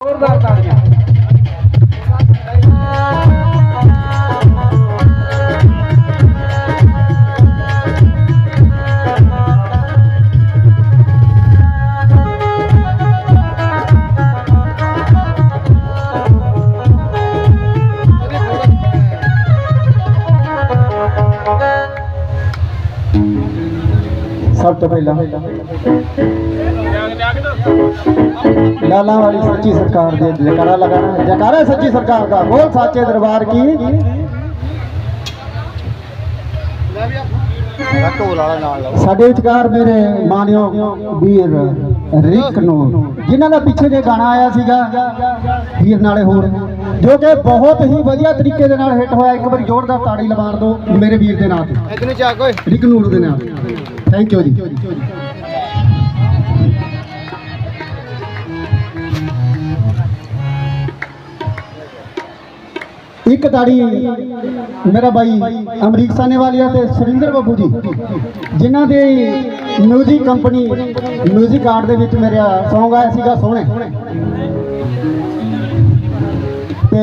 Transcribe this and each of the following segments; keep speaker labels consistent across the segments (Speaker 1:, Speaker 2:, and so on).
Speaker 1: ਜ਼ੋਰਦਾਰ
Speaker 2: ਸੱਚੀ ਸਰਕਾਰ ਦੇ ਜੈਕਾਰਾ ਲਗਾਣਾ ਜੈਕਾਰਾ ਸੱਚੀ ਸਰਕਾਰ ਦਾ। ਬੋਲ ਸਾਚੇ ਦਰਬਾਰ ਕੀ। ਸਾਡੇ ਵਿਚਕਾਰ ਮੇਰੇ ਮਾਨਯੋਗ ਵੀਰ ਰਿਕ ਨੂੰ ਜਿਨ੍ਹਾਂ ਦਾ ਪਿੱਛੇ ਜੇ ਗਾਣਾ ਆਇਆ ਸੀਗਾ ਵੀਰ ਨਾਲੇ ਹੋਰ ਜੋ ਕਿ ਬਹੁਤ ਹੀ ਵਧੀਆ ਤਰੀਕੇ ਦੇ ਨਾਲ ਹਿੱਟ ਹੋਇਆ। ਇੱਕ ਵਾਰੀ ਜ਼ੋਰਦਾਰ ਤਾੜੀ ਲਵਾਣ ਦਿਓ ਮੇਰੇ ਵੀਰ ਦੇ ਨਾਂ ਤੇ।
Speaker 1: ਇਤਨੀ ਚਾ ਕੋਈ
Speaker 2: ਰਿਕ ਨੂਰ ਦੇ ਨਾਂ ਤੇ। ਥੈਂਕ ਯੂ ਜੀ। ਇੱਕ ਤਾੜੀ ਮੇਰਾ ਬਾਈ ਅਮਰੀਕ ਸਾਨੇਵਾਲੀਆ ਤੇ ਸੁਰਿੰਦਰ ਬੱਬੂ ਜੀ, ਜਿਨ੍ਹਾਂ ਦੇ ਮਿਊਜ਼ਿਕ ਕੰਪਨੀ ਮਿਊਜ਼ਿਕ ਆਰਟ ਦੇ ਵਿੱਚ ਮੇਰਾ ਸੌਂਗ ਆਇਆ ਸੀਗਾ ਸੋਹਣੇ। ਤੇ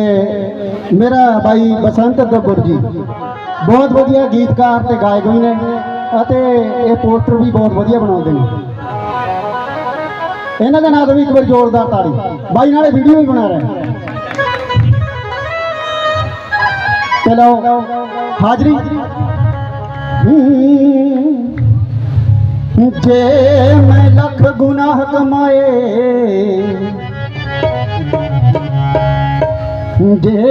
Speaker 2: ਮੇਰਾ ਬਾਈ ਬਸੰਤ ਦੱਬਰ ਜੀ, ਬਹੁਤ ਵਧੀਆ ਗੀਤਕਾਰ ਤੇ ਗਾਇਕ ਵੀ ਨੇ ਅਤੇ ਇਹ ਪੋਸਟਰ ਵੀ ਬਹੁਤ ਵਧੀਆ ਬਣਾਉਂਦੇ ਨੇ। ਇਹਨਾਂ ਦੇ ਨਾਂ ਤੋਂ ਵੀ ਇੱਕ ਵਾਰ ਜ਼ੋਰਦਾਰ ਤਾੜੀ। ਬਾਈ ਨਾਲੇ ਵੀਡੀਓ ਵੀ ਬਣਾ ਰਹੇ ਚਲੋ। ਹਾਜ਼ਰੀ। ਜੇ ਮੈਂ ਲੱਖ ਗੁਨਾਹ ਕਮਾਏ, ਜੇ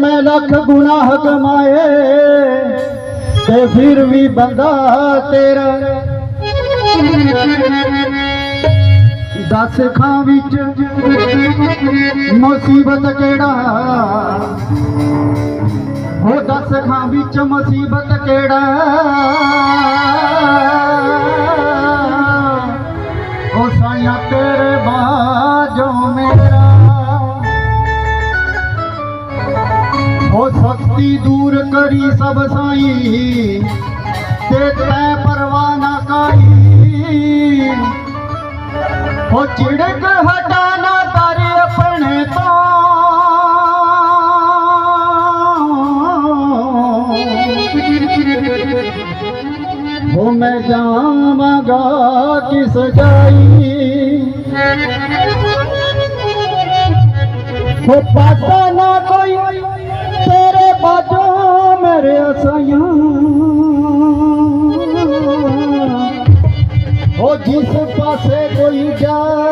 Speaker 2: ਮੈਂ ਲੱਖ ਗੁਨਾਹ ਕਮਾਏ, ਤੇ ਫਿਰ ਵੀ ਬੰਦਾ ਤੇਰਾ ਦਸ ਖਾਂ ਵਿੱਚ ਮੁਸੀਬਤ ਕਿਹੜਾ ਉਹ ਦਸ ਵਿੱਚ ਮੁਸੀਬਤ ਕਿਹੜਾ? ਉਹ ਸਾਇਆ ਤੇਰੇ ਬਾਝੋਂ ਮੇਰਾ। ਉਹ ਸਖਤੀ ਦੂਰ ਕਰੀ ਸਭ ਸਾਈ, ਤੇ ਤੈ ਪਰਵਾਹ ਨਾ ਕਾਈ। ਉਹ ਚਿੜਕ ਹਟਾਣਾ ਜਾਵਾਂਗਾ ਕਿਸ ਜਾਈ। ਉਹ ਪਾਸਾ ਨਾ ਕੋਈ, ਤੇਰੇ ਬਾਝੋਂ ਮੇਰੇ ਅਸਾਈਆਂ। ਉਹ ਜਿਸ ਪਾਸੇ ਕੋਈ ਜਾਵੇ,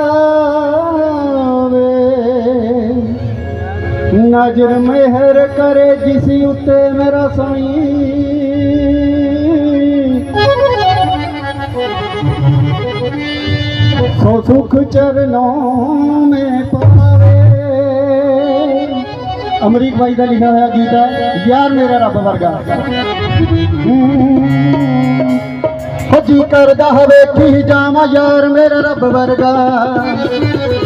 Speaker 2: ਨਜ਼ਰ ਮਿਹਰ ਕਰੇ ਜਿਸ ਉੱਤੇ ਮੇਰਾ ਸਾਈਂ। ਸੋ ਸੁਖ ਚਰਨੋਂ ਮੈਂ ਪਾਵੇ। ਅਮਰੀਕ ਭਾਈ ਦਾ ਲਿਖਿਆ ਹੋਇਆ ਗੀਤ ਹੈ, ਯਾਰ ਮੇਰਾ ਰੱਬ ਵਰਗਾ। ਹੋ ਜੀ ਕਰਦਾ ਹੋਵੇ ਕੀ ਜਾਵਾਂ, ਯਾਰ ਮੇਰਾ ਰੱਬ ਵਰਗਾ।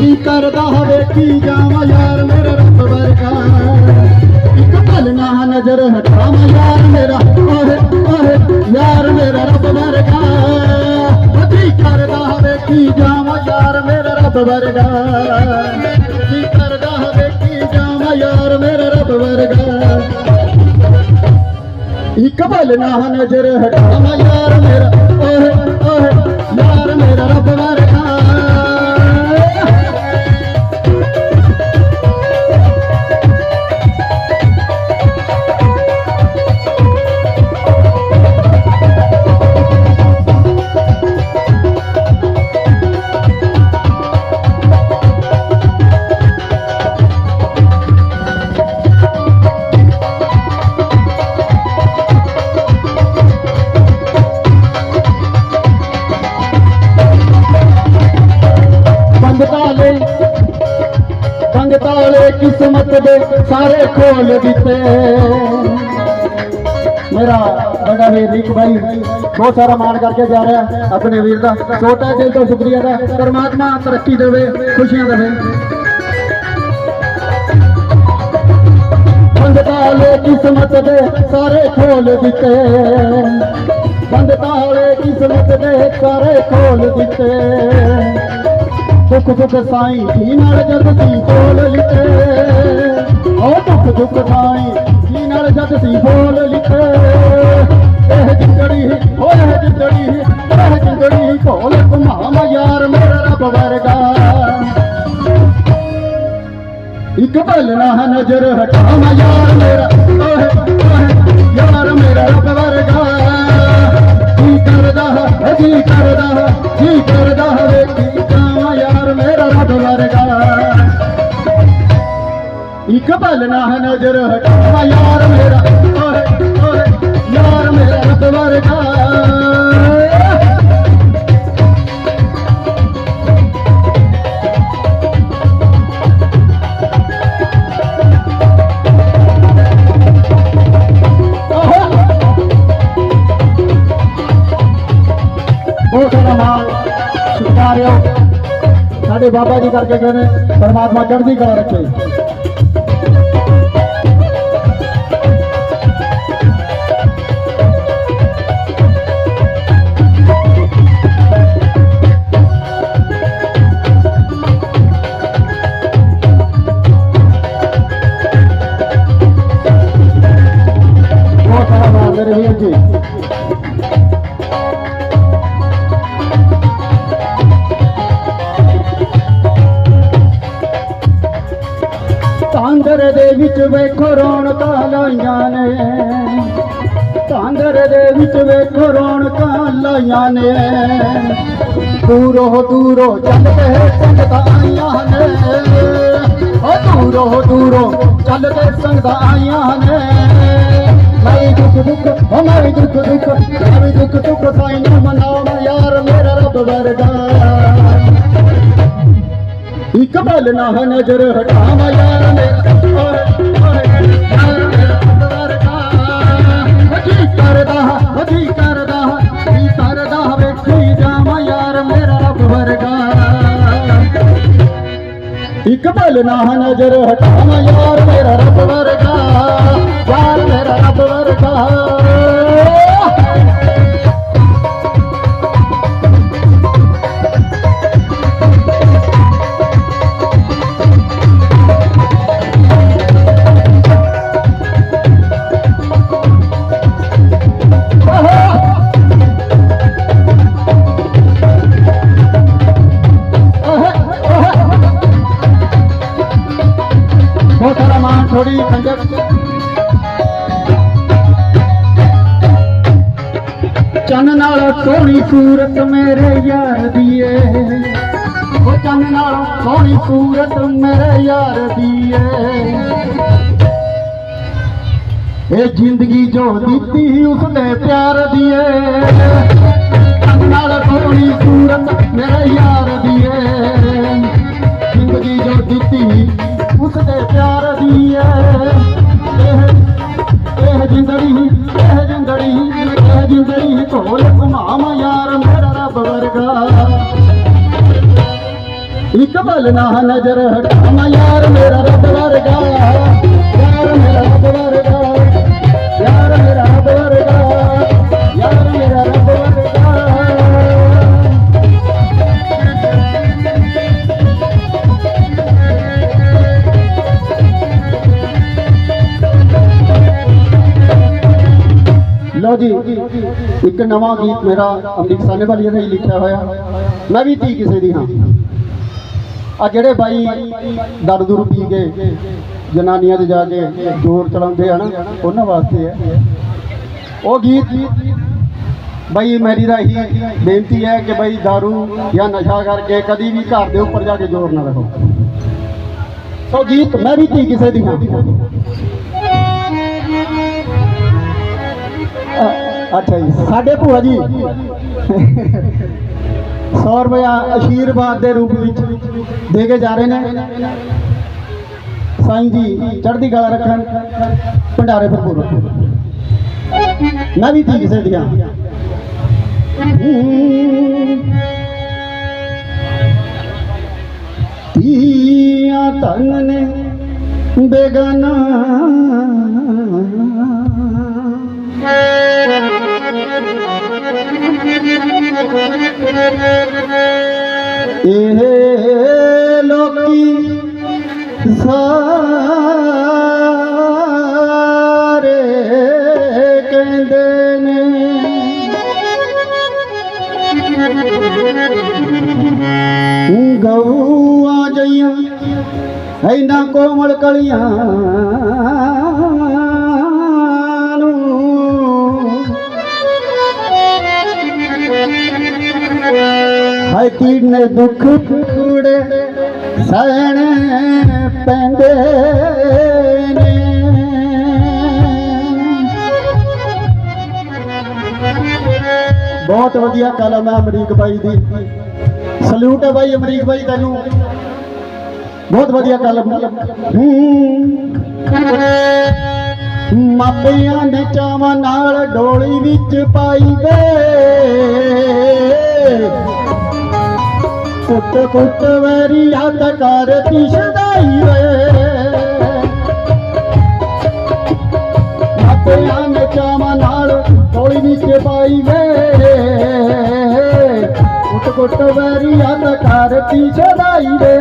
Speaker 2: ਜੀ ਕਰਦਾ ਹੋਵੇ ਕੀ ਜਾਵਾਂ, ਯਾਰ ਮੇਰਾ ਰੱਬ ਵਰਗਾ। ਇੱਕ ਪਲ ਨਾ ਨਜ਼ਰ ਹਟਾਵਾਂ, ਯਾਰ ਮੇਰਾ, ਓਏ ਓਏ, ਯਾਰ ਮੇਰਾ ਰੱਬ ਵਰਗਾ। ਹੋ ਜੀ ਕਰਦਾ ਹੋਵੇ ਕੀ ਜਾਵਾਂ ਯਾਰ ਮੇਰਾ ਰੱਬ ਵਰਗਾ ਜੀ ਕਰਦਾ ਹੋਵੇ ਕੀ ਜਾਵਾਂ ਯਾਰ ਮੇਰਾ ਰੱਬ ਵਰਗਾ ਇੱਕ ਭਲ ਨਾ ਨਜ਼ਰ ਹਟਾਵਾਂ ਯਾਰ ਮੇਰਾ ਓਏ ਓਏ ਯਾਰ ਮੇਰਾ ਰੱਬ ਵਰਗਾ ਖੋਲ ਦਿੱਤੇ। ਮੇਰਾ ਬੜਾ ਵੀਰ ਰਿਕ ਭਾਈ ਬਹੁਤ ਸਾਰਾ ਮਾਣ ਕਰਕੇ ਜਾ ਰਿਹਾ ਆਪਣੇ ਵੀਰ ਦਾ। ਛੋਟਾ ਦਿਲ ਤੋਂ ਸ਼ੁਕਰੀਆ ਦਾ ਪਰਮਾਤਮਾ ਤਰੱਕੀ ਦੇਵੇ, ਖੁਸ਼ੀਆਂ ਦੇਵੇ। ਬੰਦ ਤਾਲੇ ਕਿਸਮਤ ਦੇ ਸਾਰੇ ਖੋਲ ਦਿੱਤੇ। ਬੰਦ ਤਾਲੇ ਕਿਸਮਤ ਦੇ ਸਾਰੇ ਖੋਲ ਦਿੱਤੇ। ਦੁੱਖ ਦੁੱਖ ਸਾਈਂ ਜੀ ਨਾਲ ਜਦ ਸੀ ਬੋਲ ਲਿਖੇ ਉਹ ਦੁੱਖ ਦੁੱਖ ਸਾਈਂ ਜੀ ਨਾਲ ਜਦ ਸੀ ਬੋਲ ਲਿਖੇ, ਇਹ ਜਿੰਦੜੀ, ਉਹ ਇਹ ਜਿੰਦੜੀ ਇਹ ਜਿੰਦੜੀ ਕੋਲ ਘੁਮਾਵਾ ਯਾਰ ਮੇਰਾ ਰੱਬ ਵਰਗਾ। ਇੱਕ ਪਲ ਨਾ ਨਜ਼ਰ ਹਟਾਵਾ ਯਾਰ ਮੇਰਾ ਓਏ ਓਏ ਯਾਰ ਮੇਰਾ ਰੱਬ ਵਰਗਾ। ਜੀ ਕਰਦਾ ਹੈ ਕੀ ਕਰਦਾ ਹੈ ਕੀ ਕਰਦਾ ਹੈ ਵੇਖੀ ਜਾਵਾਂ ਯਾਰ ਮੇਰਾ ਰੱਬ ਵਰਗਾ। ਇੱਕ ਪਲ ਨਾ ਨਜ਼ਰ ਹਟਾਵਾ ਯਾਰ ਮੇਰਾ, ਓਏ ਓਏ, ਯਾਰ ਮੇਰਾ ਰੱਬ ਵਰਗਾ। ਬਹੁਤ ਸਾਰਾ ਮਾਲ ਸਤਿਕਾਰਿਓ ਸਾਡੇ ਬਾਬਾ ਜੀ ਕਰਕੇ ਕਹਿੰਦੇ ਪਰਮਾਤਮਾ ਚੜ੍ਹਦੀ ਕਲਾ ਰੱਖੇ। ਰੌਣਕਾਂ ਲਾਈਆਂ ਨੇ। ਦੂਰੋਂ ਦੂਰੋਂ ਚੱਲਦੇ ਸੰਗਤਾਂ ਆਈਆਂ ਨੇ। ਓ ਦੂਰੋਂ ਦੂਰੋਂ ਚੱਲਦੇ ਸੰਗਤਾਂ ਆਈਆਂ ਨੇ। ਮੈਂ ਦੁੱਖ ਦੁੱਖ, ਓ ਮੈਂ ਦੁੱਖ ਦੁੱਖ, ਮੈਂ ਦੁੱਖ ਦੁੱਖ ਸਾਈਂ ਨੂੰ ਮਨਾਉਣਾ ਯਾਰ ਮੇਰਾ ਰੱਬ ਵਰਗਾ। ਇੱਕ ਪਲ ਨਾ ਨਜ਼ਰ ਹਟਾਵਾ ਯਾਰ ਮੇਰਾ। ਓਏ ਓਏ ਇੱਕ ਪਲ ਨਾ ਨਜ਼ਰ ਹਟਾਵਾ ਯਾਰ ਮੇਰਾ ਰੱਬ ਵਰਗਾ ਯਾਰ ਮੇਰਾ ਰੱਬ ਵਰਗਾ। ਸੂਰਤ ਮੇਰੇ ਯਾਰ ਦੀਏ। ਉਹ ਚੰਨ ਨਾਲ ਸੋਹਣੀ ਸੂਰਤ ਮੇਰੇ ਯਾਰ ਦੀਏ। ਇਹ ਜ਼ਿੰਦਗੀ ਜੋ ਦਿੱਤੀ ਉਸਨੇ ਪਿਆਰ ਦੀਏ। ਚੰਨ ਨਾਲ ਸੋਹਣੀ ਸੂਰਤ ਮੇਰੇ ਯਾਰ ਦੀ ਇੱਕ ਪਲ ਨਾ ਨਜ਼ਰ ਹਟਾਵਾਂ ਯਾਰ ਮੇਰਾ ਰੱਬ ਵਰਗਾ ਯਾਰ ਮੇਰਾ ਰੱਬ ਵਰਗਾ ਯਾਰ ਮੇਰਾ ਰੱਬ ਵਰਗਾ ਯਾਰ ਮੇਰਾ ਰੱਬ ਵਰਗਾ ਲਓ ਜੀ ਇੱਕ ਨਵਾਂ ਗੀਤ ਮੇਰਾ ਅਮਰੀਕ ਸਾਨੇ ਵਾਲੀ ਦਾ ਹੀ ਲਿਖਿਆ ਹੋਇਆ ਮੈਂ ਵੀ ਧੀ ਕਿਸੇ ਦੀ ਹਾਂ ਆ ਜਿਹੜੇ ਬਾਈ ਦਰ ਦੂਰ ਪੀ ਕੇ ਜਨਾਨੀਆਂ 'ਤੇ ਜਾ ਕੇ ਜ਼ੋਰ ਚਲਾਉਂਦੇ ਹਨ ਉਹਨਾਂ ਵਾਸਤੇ ਹੈ ਉਹ ਗੀਤ ਬਈ ਮੇਰੀ ਤਾਂ ਇਹੀ ਬੇਨਤੀ ਹੈ ਕਿ ਬਈ दारू ਜਾਂ ਨਸ਼ਾ ਕਰਕੇ ਕਦੀ ਵੀ ਘਰ ਦੇ ਉੱਪਰ ਜਾ ਕੇ ਜ਼ੋਰ ਨਾ ਰੱਖੋ ਸੋ ਗੀਤ ਮੈਂ ਵੀ ਧੀ ਕਿਸੇ ਦੀ ਹਾਂ। ਅੱਛਾ ਜੀ, ਸਾਡੇ ਭੂਆ ਜੀ। 100 ਰੁਪਇਆ ਆਸ਼ੀਰਵਾਦ ਦੇ ਰੂਪ ਵਿੱਚ ਦੇ ਕੇ ਜਾ ਰਹੇ ਨੇ। ਸਾਈਂ ਜੀ, ਚੜ੍ਹਦੀ ਕਲਾ ਰੱਖਣ, ਭੰਡਾਰੇ ਭਰਪੂਰ ਮੈਂ ਵੀ ਧੀ ਕਿਸੇ ਦੀਆਂ। ਤੀਆਂ ਤਨ ਨੇ ਬੇਗਾਨਾ। इन लोकी स रे कंदे गऊआ जईया अना कोमल कलिया ਹਾਏ ਦੁੱਖ ਕੂੜੇ ਸਹਿਣੇ ਪੈਂਦੇ ਨੇ। ਬਹੁਤ ਵਧੀਆ ਕਲਮ ਹੈ ਅਮਰੀਕ ਬਾਈ ਦੀ। ਸਲੂਟ ਹੈ ਬਾਈ, ਅਮਰੀਕ ਬਾਈ ਤੈਨੂੰ। ਬਹੁਤ ਵਧੀਆ ਕਲਮ ਹੂੰ। ਮਾਪਿਆਂ ਨੇ ਚਾਵਾਂ ਨਾਲ ਡੋਲੀ ਵਿੱਚ ਪਾਈ ਵੇ। ਕੁੱਟ ਕੁੱਟ ਵੈਰੀ ਹੱਥ ਕਰਤੀ ਸਦਾਈ ਵੇ ਮਾਪਿਆਂ ਨੇ ਚਾਵਾਂ ਨਾਲ ਡੋਲੀ ਵਿੱਚ ਪਾਈ ਵੇ। ਕੁੱਟ ਕੁੱਟ ਵੈਰੀ ਹੱਥ ਕਰ ਸਦਾਈ ਵੇ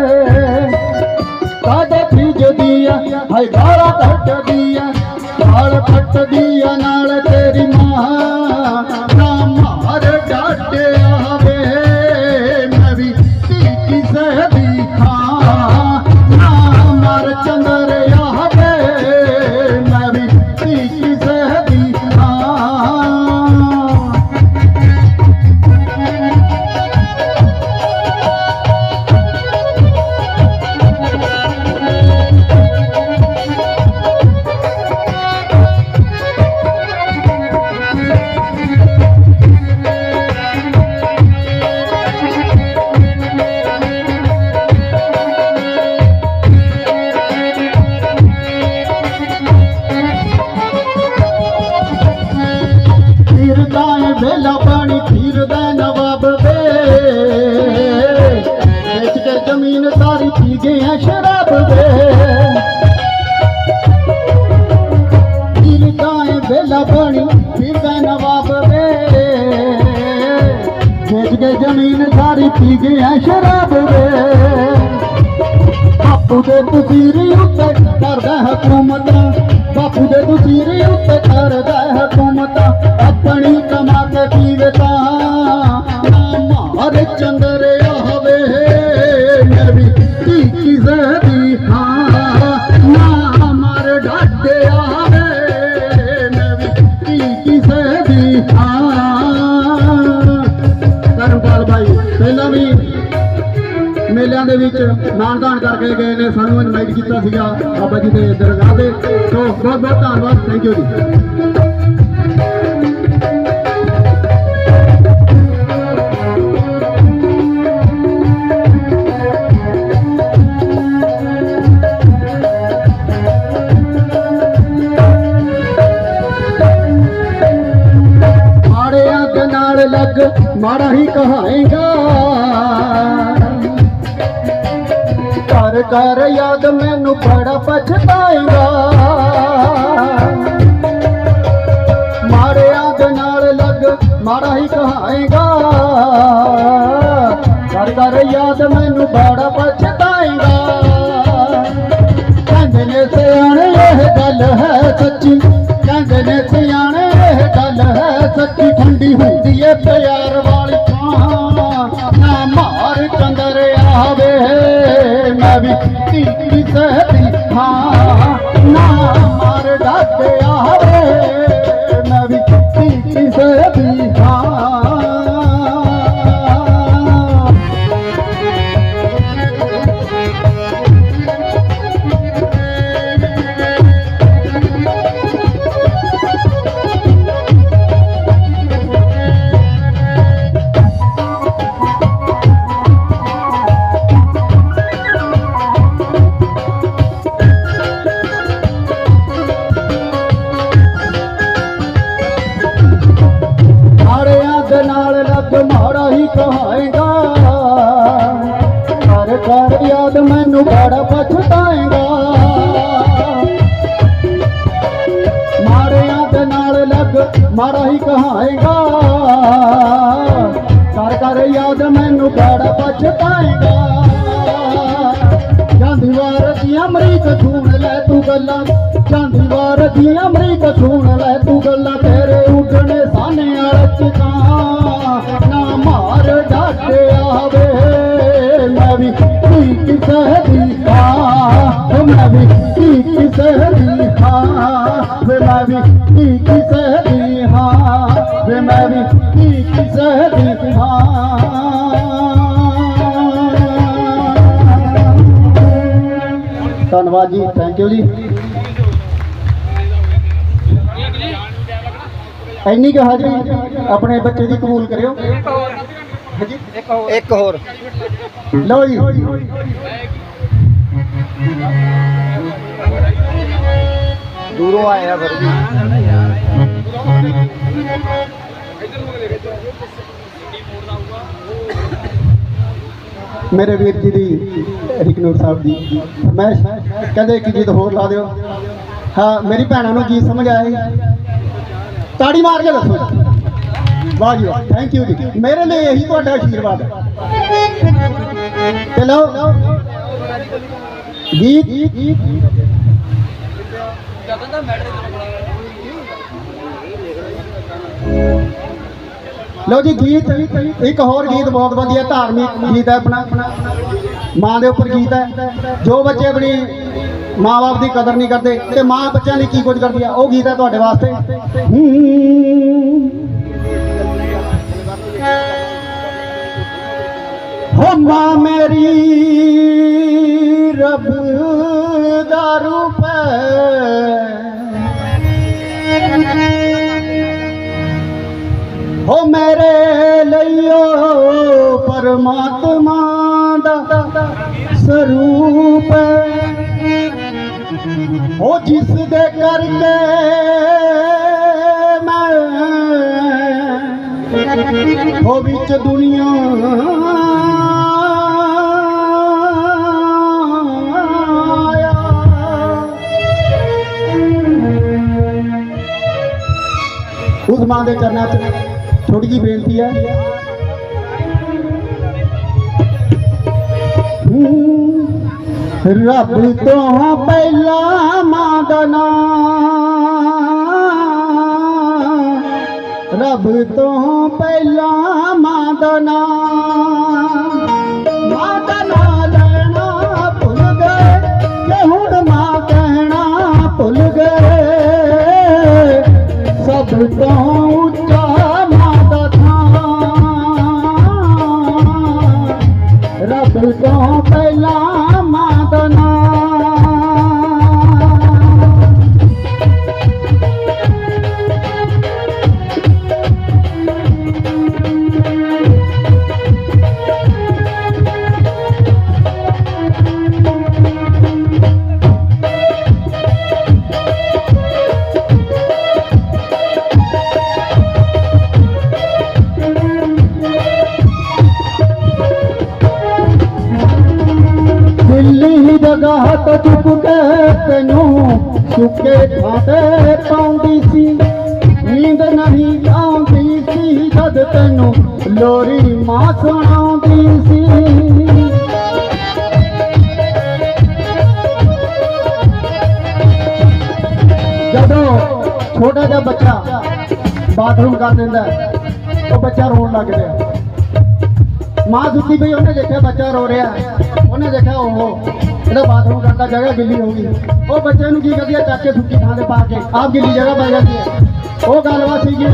Speaker 2: ਕਾਦੇ ਖਿਜਦੀਆਂ ਹਾਏ ਗਾਲਾਂ ਕੱਟਦੀਆਂ ਨਾਲ ਫੱਟਦੀਆਂ ਨਾਲ ਤੇਰੀ ਮਾਂ ਵੇਲਾ ਪਾਣੀ ਫਿਰਦਾ ਨਵਾਬ ਵੇ ਵੇਚ ਕੇ ਜ਼ਮੀਨ ਸਾਰੀ ਪੀ ਗਿਆ ਸ਼ਰਾਬ ਵੇ ਬਾਪੂ ਦੇ ਤਸੀਰੀ ਉੱਤੇ ਕਰਦਾ ਹਕੂਮਤ। ਬਾਪੂ ਦੇ ਤਸੀਰੀ ਉੱਤੇ ਕਰਦਾ ਹਕੂਮਤ। ਆਪਣੀ ਕਮਾ ਕੇ ਪੀਵੇ ਤਾਂ। ਨਾ ਮਾਰ ਚੰਦਰਿਆ ਮੇਲਿਆਂ ਦੇ ਵਿੱਚ ਨਾਨਦਾਨ ਕਰਕੇ ਗਏ ਨੇ, ਸਾਨੂੰ ਇਨਵਾਈਟ ਕੀਤਾ ਸੀਗਾ ਬਾਬਾ ਜੀ ਦੇ ਦਰਗਾਹ ਦੇ। ਸੋ ਬਹੁਤ ਬਹੁਤ ਧੰਨਵਾਦ ਥੈਂਕ ਯੂ ਜੀ। ਮਾੜਿਆਂ ਦੇ ਨਾਲ ਲੱਗ, ਮਾੜਾ ਹੀ ਕਹਾਏਗਾ। ਘਰ ਘਰ ਯਾਦ ਮੈਨੂੰ ਬੜਾ ਪਛਤਾਏਗਾ ਮਾੜਿਆਂ ਦੇ ਨਾਲ ਲੱਗ ਮਾੜਾ ਹੀ ਕਹਾਏਗਾ ਘਰ ਘਰ ਯਾਦ ਮੈਨੂੰ ਬੜਾ ਪਛਤਾਏਗਾ ਕਹਿੰਦੇ ਨੇ ਸਿਆਣੇ, ਇਹ ਗੱਲ ਹੈ ਸੱਚੀ। ਕਹਿੰਦੇ ਨੇ ਸਿਆਣੇ, ਇਹ ਗੱਲ ਹੈ ਸੱਚੀ। ਠੰਡੀ ਹੁੰਦੀ ਏ ਪਿਆਰ ਵੀ ਧੀ ਕਿਸੇ ਦੀ ਹਾਂ ਨਾ ਮਾਰ ਡੱਕ ਚਾਂਦੀ ਵਾਰ ਦੀਆਂ ਅਮਰੀਕ ਸੁਣ ਲੈ ਤੂੰ ਗੱਲਾਂ ਤੇਰੇ ਉੱਡਣੇ ਸਾਨੇ ਰਚਕਾਂ ਨਾ ਮਾਰ ਡਾਟਿਆ ਵੇ ਮੈਂ ਵੀ ਕੀ ਕਿਸੇ ਦੀ ਮੈਂ ਵੀ ਕੀ ਕਿਸੇ ਦੀ ਵੇ ਮੈਂ ਵੀ ਕੀ ਕਿਸੇ ਹਾਂ। ਵੇ ਮੈਂ ਵੀ ਕੀ ਕਿਸੇ ਹਾਂ। ਧੰਨਵਾਦ ਜੀ ਥੈਂਕ ਯੂ ਜੀ। ਇੰਨੀ ਕੁ ਹਾਜ਼ਰੀ ਆਪਣੇ ਬੱਚੇ ਦੀ ਕਬੂਲ ਕਰਿਓ। ਹਾਂਜੀ?
Speaker 1: ਇੱਕ ਹੋਰ।
Speaker 2: ਲਓ ਜੀ।
Speaker 1: ਦੂਰੋਂ ਆਏ ਆ ਫਿਰ। ਵੀ
Speaker 2: ਮੇਰੇ ਵੀਰ ਜੀ ਦੀ ਰਿਕਨੂਰ ਸਾਹਿਬ ਦੀ ਮੈਂ ਕਹਿੰਦੇ ਇੱਕ ਗੀਤ ਹੋਰ ਲਾ ਦਿਓ। ਹਾਂ ਮੇਰੀ ਭੈਣਾਂ ਨੂੰ ਗੀਤ ਸਮਝ ਆਇਆ ਜੀ। ਤਾੜੀ ਮਾਰ ਕੇ ਦੱਸੋ। ਜੀ। ਵਾਹ ਜੀ ਵਾਹ ਥੈਂਕ ਯੂ ਜੀ। ਮੇਰੇ ਲਈ ਇਹੀ ਤੁਹਾਡਾ ਆਸ਼ੀਰਵਾਦ ਹੈ। ਚਲੋ ਗੀਤ। ਲਓ ਜੀ, ਗੀਤ। ਇੱਕ ਹੋਰ ਗੀਤ ਬਹੁਤ ਵਧੀਆ, ਧਾਰਮਿਕ ਗੀਤ ਹੈ ਆਪਣਾ। ਮਾਂ ਦੇ ਉੱਪਰ ਗੀਤ ਹੈ। ਜੋ ਬੱਚੇ ਆਪਣੀ ਮਾਂ-ਬਾਪ ਦੀ ਕਦਰ ਨਹੀਂ ਕਰਦੇ ਤੇ ਮਾਂ ਬੱਚਿਆਂ ਲਈ ਕੀ ਕੁਝ ਕਰਦੀ ਆ? ਉਹ ਗੀਤ ਹੈ ਤੁਹਾਡੇ ਵਾਸਤੇ। ਹੋ। ਮਾਂ ਮੇਰੀ ਰੱਬ ਦਾ ਰੂਪ ਹੋ। ਮੇਰੇ ਲਈਓ ਪਰਮਾਤਮਾ ਦਾ ਸਰੂਪ ਉਹ ਜਿਸ ਦੇ ਕਰਕੇ ਮੈਂ ਉਹ ਵਿੱਚ ਦੁਨੀਆ ਉਸ ਮਾਂ ਦੇ ਚਰਨਾਂ 'ਚ ਛੋਟੀ ਜਿਹੀ ਬੇਨਤੀ ਹੈ। ਰੱਬ ਤੋਂ ਪਹਿਲਾਂ ਮਾਂ ਰੱਬ ਤੋਂ ਪਹਿਲਾਂ ਮਾਂ ਦਾ ਨਾਮ ਲੈਣਾ ਭੁੱਲ ਗਏ ਕਿ ਹੁਣ ਮਾਂ ਕਹਿਣਾ ਭੁੱਲ ਗਏ। ਸਭ ਤੋਂ ਜਗ੍ਹਾ ਤੋਂ ਚੁੱਕ ਕੇ ਤੈਨੂੰ ਸੁੱਕੇ ਥਾਂ ਪਾਉਂਦੀ ਸੀ। ਨੀਂਦ ਨਹੀਂ ਆਉਂਦੀ ਸੀ ਜਦ ਤੈਨੂੰ ਲੋਰੀ ਮਾਂ ਸੁਣਾਉਂਦੀ ਸੀ। ਜਦੋਂ ਛੋਟਾ ਜਿਹਾ ਬੱਚਾ ਬਾਥਰੂਮ ਕਰ ਦਿੰਦਾ, ਉਹ ਬੱਚਾ ਰੋਣ ਲੱਗ ਪਿਆ। ਮਾਂ ਸੁੱਤੀ ਪਈ, ਉਹਨੇ ਦੇਖਿਆ ਬੱਚਾ ਰੋ ਰਿਹਾ। ਉਹਨੇ ਦੇਖਿਆ ਉਹ ਇਹਦਾ ਬਾਥਰੂਮ ਕਰਦਾ ਜਗ੍ਹਾ ਗਿੱਲੀ ਹੋ ਗਈ। ਉਹ ਬੱਚੇ ਨੂੰ ਕੀ ਕਰਦੀ ਹੈ ਚੱਕ ਕੇ ਸੁੱਕੀ ਥਾਂ ਤੇ ਪਾ ਕੇ ਆਪ ਗਿੱਲੀ ਜਗ੍ਹਾ ਪੈ ਜਾਂਦੀ ਹੈ ਉਹ ਗੱਲਬਾਤ ਸੀਗੀ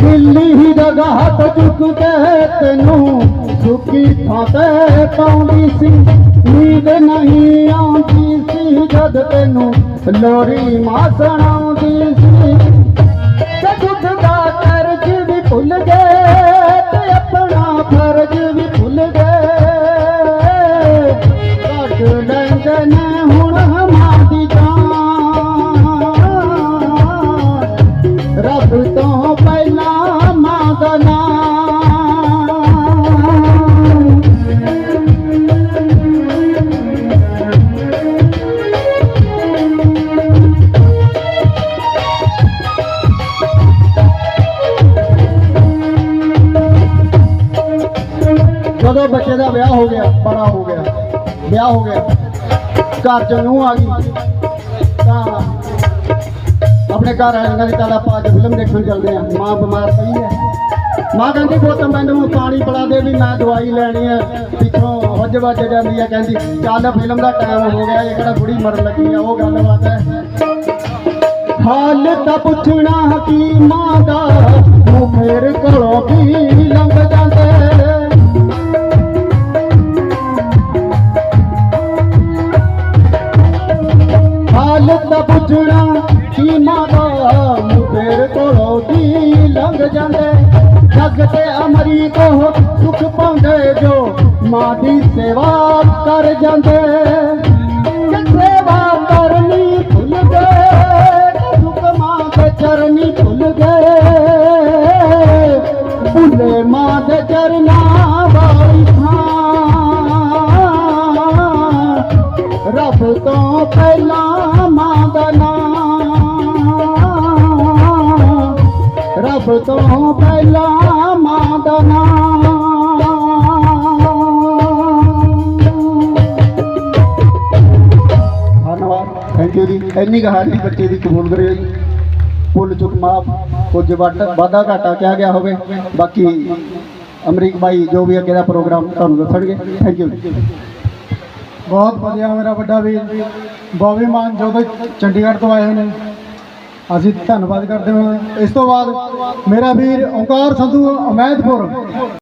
Speaker 2: ਦਿੱਲੀ ਹੀ ਜਗ੍ਹਾ ਤੋਂ ਚੁੱਕ ਕੇ ਤੈਨੂੰ ਸੁੱਕੀ ਥਾਂ ਤੇ ਪਾਉਂਦੀ ਸੀ। ਜਦ ਤੈਨੂੰ ਲੋਰੀ ਮਾਂ ਸੁਣਾਉਂਦੀ ਸੀ। ਤੇ ਦੁੱਧ ਦਾ ਕਰਜ਼ ਵੀ ਭੁੱਲ ਗਏ ਤੇ ਆਪਣਾ ਫਰਜ਼ ਵੀ ਵਿਆਹ ਹੋ ਗਿਆ। ਘਰ ਚ ਨੂੰ ਆ ਗਈ। ਤਾਂ ਆਪਣੇ ਘਰ ਆਇਆਂ ਦੀ ਚੱਲ ਆਪਾਂ ਅੱਜ ਫਿਲਮ ਦੇਖਣ ਚੱਲਦੇ ਆ ਮਾਂ ਬਿਮਾਰ ਪਈ ਹੈ। ਮਾਂ ਕਹਿੰਦੀ, ਪੁੱਤ, ਮੈਨੂੰ ਪਾਣੀ ਪਿਲਾ ਦੇ ਵੀ ਮੈਂ ਦਵਾਈ ਲੈਣੀ ਹੈ। ਪਿੱਛੋਂ ਹੁੱਜ ਵੱਜ ਜਾਂਦੀ ਹੈ। ਕਹਿੰਦੀ, ਚੱਲ ਫਿਲਮ ਦਾ ਟਾਈਮ ਹੋ ਗਿਆ। ਇਹ ਕਿਹੜਾ ਬੁੜੀ ਮਰਨ ਲੱਗੀ ਆ, ਉਹ ਗੱਲਬਾਤ ਹੈ। ਹਾਲ ਤਾਂ ਪੁੱਛਣਾ ਹਕੀਮਾਂ ਦਾ। ਤੂੰ ਫੇਰ ਕੋਲੋਂ ਵੀ ਪੁੱਛਣਾ ਹਕੀਮਾਂ ਦਾ ਤੂੰ ਕੋਲੋਂ ਵੀ ਲੰਘ ਜਾਂਦੇ। ਜੱਗ ਤੇ ਅਮਰੀ ਕੋ ਸੁਖ ਪਾਉਂਦੇ ਜੋ ਮਾਂ ਦੀ ਸੇਵਾ ਕਰ ਜਾਂਦੇ। ਸੇਵਾ ਕਰਨੀ ਭੁੱਲ ਗਏ, ਸੁਖ ਮਾਂ ਦੇ ਚਰਨੀ ਭੁੱਲ ਗਏ। ਭੁੱਲੇ ਮਾਂ ਦੇ ਚਰਨਾ ਵਾਲੀ ਥਾਂ। ਰੱਬ ਤੋਂ ਪਹਿਲਾਂ ਤੋਂ ਪਹਿਲਾਂ ਮਾਂ ਦਾ ਧੰਨਵਾਦ। ਥੈਂਕ ਯੂ ਜੀ। ਇੰਨੀ ਕਹਾਣੀ ਬੱਚੇ ਦੀ ਕਬੂਲ ਕਰਿਓ ਜੀ। ਭੁੱਲ ਚੁੱਕ ਮਾਫ। ਕੁਝ ਵੱਟ ਵਾਧਾ ਘਾਟਾ ਕਿਹਾ ਗਿਆ ਹੋਵੇ। ਬਾਕੀ ਅਮਰੀਕ ਭਾਈ ਜੋ ਵੀ ਅੱਗੇ ਦਾ ਪ੍ਰੋਗਰਾਮ ਤੁਹਾਨੂੰ ਦੱਸਣਗੇ। ਥੈਂਕ ਯੂ
Speaker 3: ਬਹੁਤ ਵਧੀਆ ਮੇਰਾ ਵੱਡਾ ਵੀਰ। ਬੋਬੀ ਮਾਨ ਜੋ ਕਿ ਚੰਡੀਗੜ੍ਹ ਤੋਂ ਆਏ ਹੋਏ ਨੇ। ਅਸੀਂ ਧੰਨਵਾਦ ਕਰਦੇ ਹਾਂ। ਇਸ ਤੋਂ ਬਾਅਦ ਮੇਰਾ ਵੀਰ ਓਂਕਾਰ ਸੰਧੂ ਅਮੈਦਪੁਰ।